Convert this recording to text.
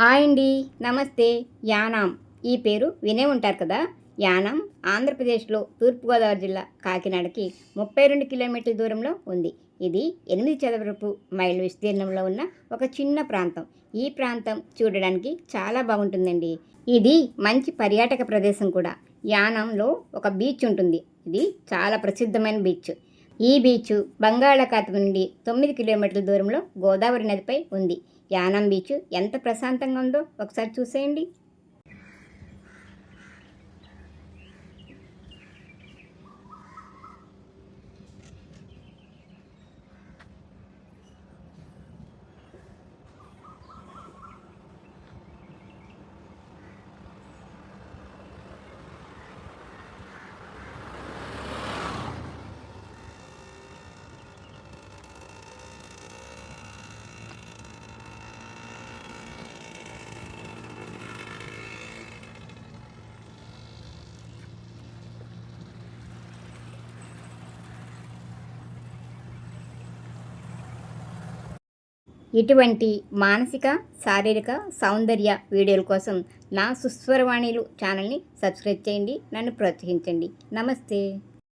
Hi అండి నమస్తే. యానాం. ఈ పేరు వినే ఉంటారు కదా? యానాం ఆంధ్రప్రదేశ్లో తూర్పుగోదావరి జిల్లా కాకినాడకి ముప్పై రెండు కిలోమీటర్ల దూరంలో ఉంది. ఇది ఎనిమిది చదరపు మైళ్ళ విస్తీర్ణంలో ఉన్న ఒక చిన్న ప్రాంతం. ఈ ప్రాంతం చూడడానికి చాలా బాగుంటుందండి. ఇది మంచి పర్యాటక ప్రదేశం కూడా. యానంలో ఒక బీచ్ ఉంటుంది. ఇది చాలా ప్రసిద్ధమైన బీచ్. ఈ బీచ్ బంగాళాఖాతం నుండి తొమ్మిది కిలోమీటర్ల దూరంలో గోదావరి నదిపై ఉంది. యానం బీచ్ ఎంత ప్రశాంతంగా ఉందో ఒకసారి చూసేయండి. ఇటువంటి మానసిక శారీరక సౌందర్య వీడియోల కోసం నా సుస్వరవాణిలు ఛానల్ని సబ్స్క్రైబ్ చేయండి నన్ను ప్రోత్సహించండి. నమస్తే.